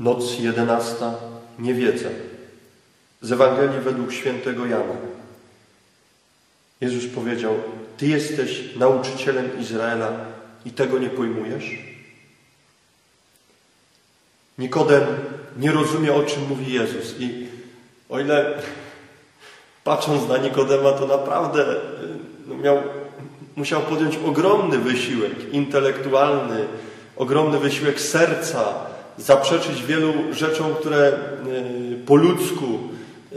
Noc jedenasta, niewiedza. Z Ewangelii według świętego Jana. Jezus powiedział: Ty jesteś nauczycielem Izraela i tego nie pojmujesz? Nikodem nie rozumie, o czym mówi Jezus. I o ile patrząc na Nikodema, to naprawdę no, miał, musiał podjąć ogromny wysiłek intelektualny, ogromny wysiłek serca, zaprzeczyć wielu rzeczom, które e, po ludzku e,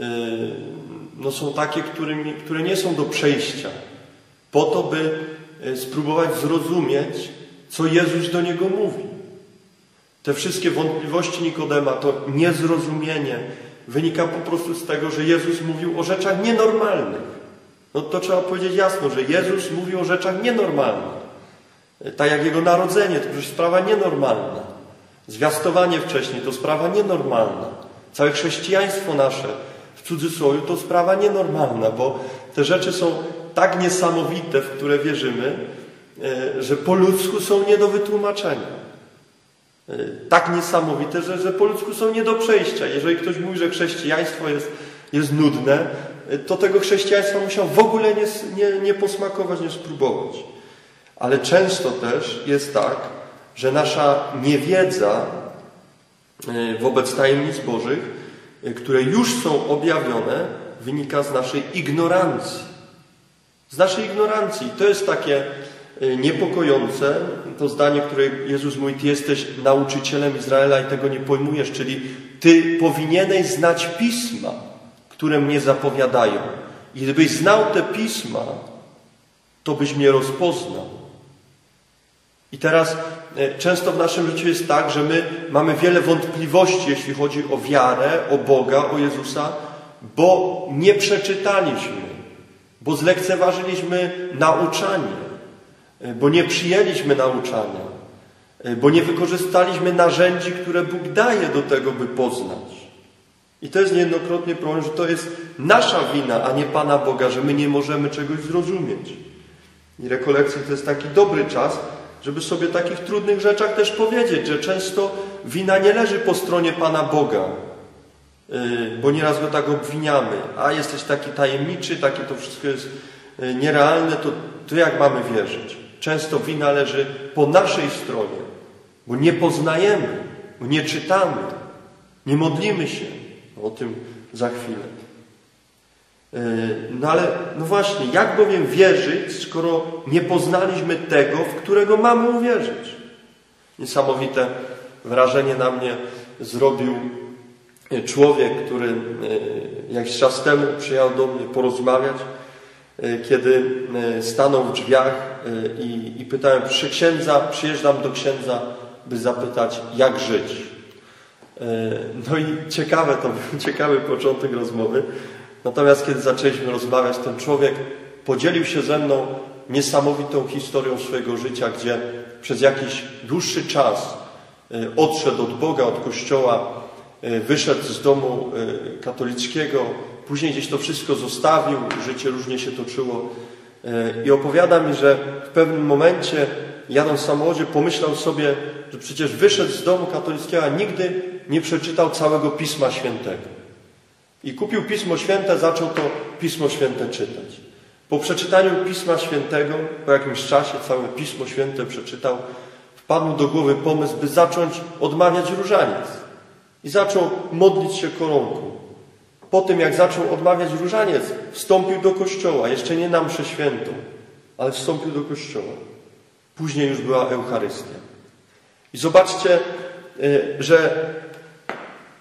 no, są takie, którymi, które nie są do przejścia, po to, by e, spróbować zrozumieć, co Jezus do niego mówi. Te wszystkie wątpliwości Nikodema, to niezrozumienie wynika po prostu z tego, że Jezus mówił o rzeczach nienormalnych. No to trzeba powiedzieć jasno, że Jezus mówił o rzeczach nienormalnych. Tak jak Jego narodzenie, to już sprawa nienormalna. Zwiastowanie wcześniej to sprawa nienormalna. Całe chrześcijaństwo nasze w cudzysłowie to sprawa nienormalna, bo te rzeczy są tak niesamowite, w które wierzymy, e, że po ludzku są nie do wytłumaczenia. E, tak niesamowite, że, że po ludzku są nie do przejścia. Jeżeli ktoś mówi, że chrześcijaństwo jest, jest nudne, e, to tego chrześcijaństwa musiał w ogóle nie, nie, nie posmakować, nie spróbować. Ale często też jest tak, że nasza niewiedza e, wobec tajemnic Bożych, które już są objawione, wynika z naszej ignorancji. Z naszej ignorancji. To jest takie Y, niepokojące to zdanie, które Jezus mówi, Ty jesteś nauczycielem Izraela i tego nie pojmujesz, czyli Ty powinieneś znać pisma, które mnie zapowiadają. I gdybyś znał te pisma, to byś mnie rozpoznał. I teraz y, często w naszym życiu jest tak, że my mamy wiele wątpliwości, jeśli chodzi o wiarę, o Boga, o Jezusa, bo nie przeczytaliśmy, bo zlekceważyliśmy nauczanie E, bo nie przyjęliśmy nauczania, e, bo nie wykorzystaliśmy narzędzi, które Bóg daje do tego, by poznać. I to jest niejednokrotnie problem, że to jest nasza wina, a nie Pana Boga, że my nie możemy czegoś zrozumieć. I rekolekcja to jest taki dobry czas, żeby sobie takich trudnych rzeczach też powiedzieć, że często wina nie leży po stronie Pana Boga, e, bo nieraz go tak obwiniamy. A jesteś taki tajemniczy, takie to wszystko jest nierealne, to, to jak mamy wierzyć? Często wina leży po naszej stronie, bo nie poznajemy, bo nie czytamy, nie modlimy się. O tym za chwilę. E, no ale, no właśnie, jak bowiem wierzyć, skoro nie poznaliśmy tego, w którego mamy uwierzyć? Niesamowite wrażenie na mnie zrobił człowiek, który e, jakiś czas temu przyjechał do mnie porozmawiać E, kiedy e, stanął w drzwiach e, i, i pytałem, proszę księdza, przyjeżdżam do księdza, by zapytać, jak żyć. No i ciekawe to był, ciekawy początek rozmowy. Natomiast kiedy zaczęliśmy rozmawiać, ten człowiek podzielił się ze mną niesamowitą historią swojego życia, gdzie przez jakiś dłuższy czas odszedł od Boga, od Kościoła, wyszedł z domu katolickiego, Później gdzieś to wszystko zostawił, życie różnie się toczyło. I opowiada mi, że w pewnym momencie, jadąc w samochodzie, pomyślał sobie, że przecież wyszedł z domu katolickiego, a nigdy nie przeczytał całego Pisma Świętego. I kupił Pismo Święte, zaczął to Pismo Święte czytać. Po przeczytaniu Pisma Świętego, po jakimś czasie całe Pismo Święte przeczytał, wpadł do głowy pomysł, by zacząć odmawiać różaniec. I zaczął modlić się koronką. Po tym, jak zaczął odmawiać różaniec, wstąpił do kościoła. Jeszcze nie na mszę świętą, ale wstąpił do kościoła. Później już była Eucharystia. I zobaczcie, y, że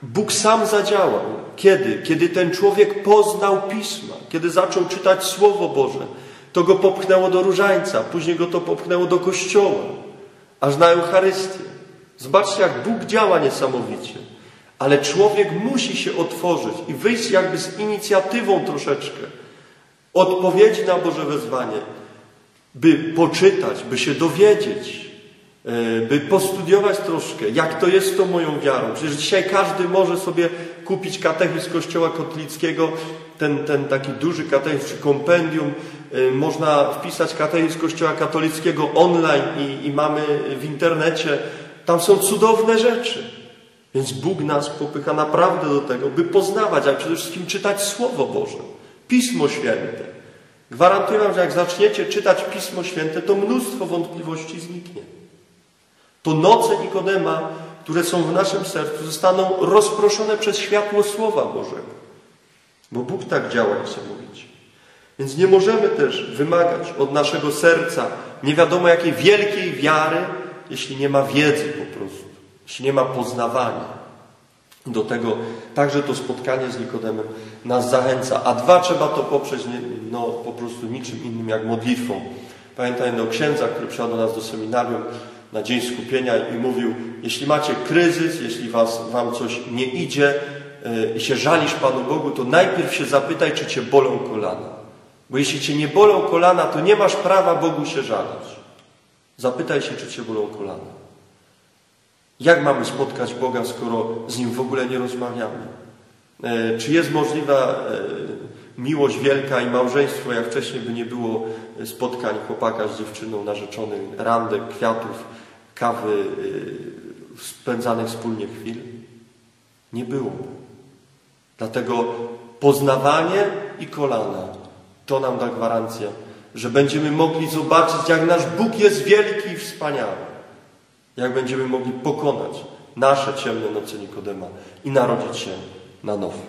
Bóg sam zadziałał. Kiedy? Kiedy ten człowiek poznał Pisma, kiedy zaczął czytać Słowo Boże, to go popchnęło do różańca, później go to popchnęło do kościoła, aż na Eucharystię. Zobaczcie, jak Bóg działa niesamowicie. Ale człowiek musi się otworzyć i wyjść jakby z inicjatywą troszeczkę odpowiedzi na Boże wezwanie, by poczytać, by się dowiedzieć, by postudiować troszkę, jak to jest z tą moją wiarą. Przecież dzisiaj każdy może sobie kupić katechizm Kościoła katolickiego, ten, ten taki duży katechizm czy kompendium. E, można wpisać katechizm Kościoła katolickiego online i, i mamy w internecie. Tam są cudowne rzeczy. Więc Bóg nas popycha naprawdę do tego, by poznawać, ale przede wszystkim czytać Słowo Boże, Pismo Święte. Gwarantuję Wam, że jak zaczniecie czytać Pismo Święte, to mnóstwo wątpliwości zniknie. To noce Nikodema, które są w naszym sercu, zostaną rozproszone przez światło Słowa Bożego. Bo Bóg tak działa, niesamowicie. Więc nie możemy też wymagać od naszego serca nie wiadomo jakiej wielkiej wiary, jeśli nie ma wiedzy po prostu, jeśli nie ma poznawania. Do tego także to spotkanie z Nikodemem nas zachęca. A dwa, trzeba to poprzeć no, po prostu niczym innym jak modlitwą. Pamiętam jednego księdza, który przyszedł do nas do seminarium na dzień skupienia i mówił, jeśli macie kryzys, jeśli was, wam coś nie idzie yy, i się żalisz Panu Bogu, to najpierw się zapytaj, czy cię bolą kolana. Bo jeśli cię nie bolą kolana, to nie masz prawa Bogu się żalić. Zapytaj się, czy cię bolą kolana. Jak mamy spotkać Boga, skoro z Nim w ogóle nie rozmawiamy? E, czy jest możliwa e, miłość wielka i małżeństwo, jak wcześniej by nie było spotkań chłopaka z dziewczyną, narzeczonych, randek, kwiatów, kawy, e, spędzanych wspólnie chwil? Nie było. Dlatego poznawanie i kolana to nam da gwarancję, że będziemy mogli zobaczyć, jak nasz Bóg jest wielki i wspaniały. Jak będziemy mogli pokonać nasze ciemne noce Nikodema i narodzić się na nowo.